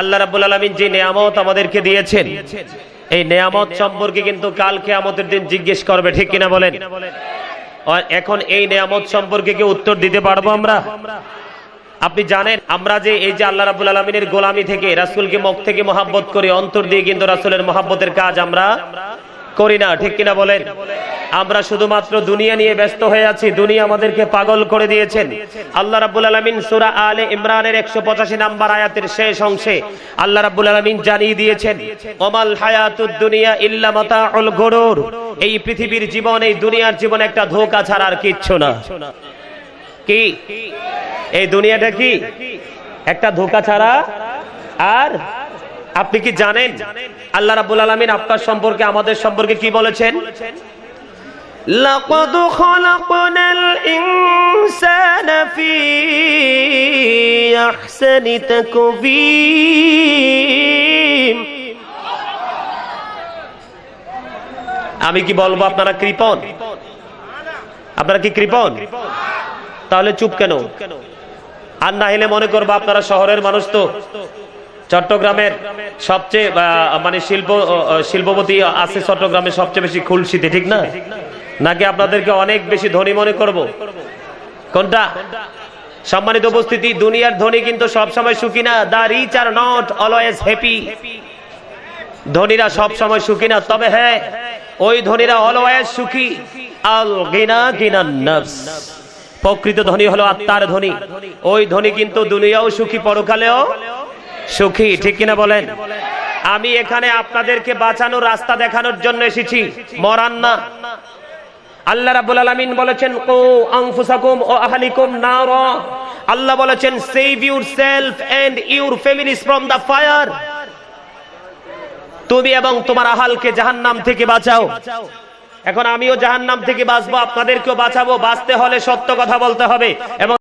আল্লাহ রাব্বুল আলামিন যে নিয়ামত আমাদেরকে দিয়েছেন, এই নিয়ামত সম্পর্কে কিন্তু কাল কিয়ামতের দিন জিজ্ঞেস করবে, ঠিক কিনা বলেন? এখন এই নিয়ামত সম্পর্কে কি উত্তর দিতে পারব আমরা? আপনি জানেন, আমরা যে এই যে আল্লাহ রাবুল আলমিনের গোলামি থেকে, রাসুলকে মুখ থেকে মহাব্বত করি, অন্তর দিয়ে কিন্তু রাসুলের মহাব্বতের কাজ আমরা করি না, ঠিক কিনা বলেন? আমরা শুধুমাত্র দুনিয়া নিয়ে ব্যস্ত হয়ে আছি, দুনিয়া আমাদেরকে পাগল করে দিয়েছেন। আল্লাহ রাব্বুল আলামিন সূরা আলে ইমরানের 185 নাম্বার আয়াতের শেষ অংশে আল্লাহ রাব্বুল আলামিন জানিয়ে দিয়েছেন, ওমাল হায়াতুদ দুনিয়া ইল্লা মাতাউল গুরুর। এই পৃথিবীর জীবন, এই দুনিয়ার জীবন একটা ধোঁকা ছাড়া আর কিচ্ছু না। কি? এই দুনিয়াটা কি? একটা ধোকা ছাড়া আর? আপনি কি জানেন? আল্লাহ রাব্বুল আলামিন আপনার সম্পর্কে, আমাদের সম্পর্কে কি বলেছেন? খালাকনাল ইনসানা ফি আহসানি তাকবীম আমি কি বলব আপনারা কৃপণ? আপনারা কি কৃপন তাহলে চুপ কেন? আর না হলে মনে করব আপনারা শহরের মানুষ তো। চট্টগ্রামের সবচেয়ে মানে শিল্প শিল্পপতি আছে চট্টগ্রামে সবচেয়ে বেশি খুলশিতে, ঠিক না? নাকি আপনাদেরকে অনেক বেশি ধনী মনে করব? কোনটা? সম্মানিত উপস্থিতি, দুনিয়ার ধনী কিন্তু সব সময় সুখী না। The rich are not always happy ধনীরা সব সময় সুখী না। তবে হ্যাঁ ওই ধনীরা অলওয়েজ সুখী। আল গিনা গিনা নফস। প্রকৃত ধনী হলো আত্মার ধনী। ওই ধনী কিন্তু দুনিয়াও সুখী, পরকালেও সুখী। ঠিক কিনা বলেন? আমি এখানে আপনাদেরকে বাঁচানোর রাস্তা দেখানোর জন্য এসেছি। মরান না। আল্লাহ রাবুল আলমিন বলেছেন, কো আংফুসাকুম ও আহলিকুম নার। আল্লাহ বলেছেন save yourself and your families from the fire তুমি এবং তোমার আহালকে জাহান নাম থেকে বাঁচাও। এখন আমিও জাহান নাম থেকে বাঁচবো, আপনাদেরকেও বাঁচাবো, বাঁচতে হলে সত্য কথা বলতে হবে। এবং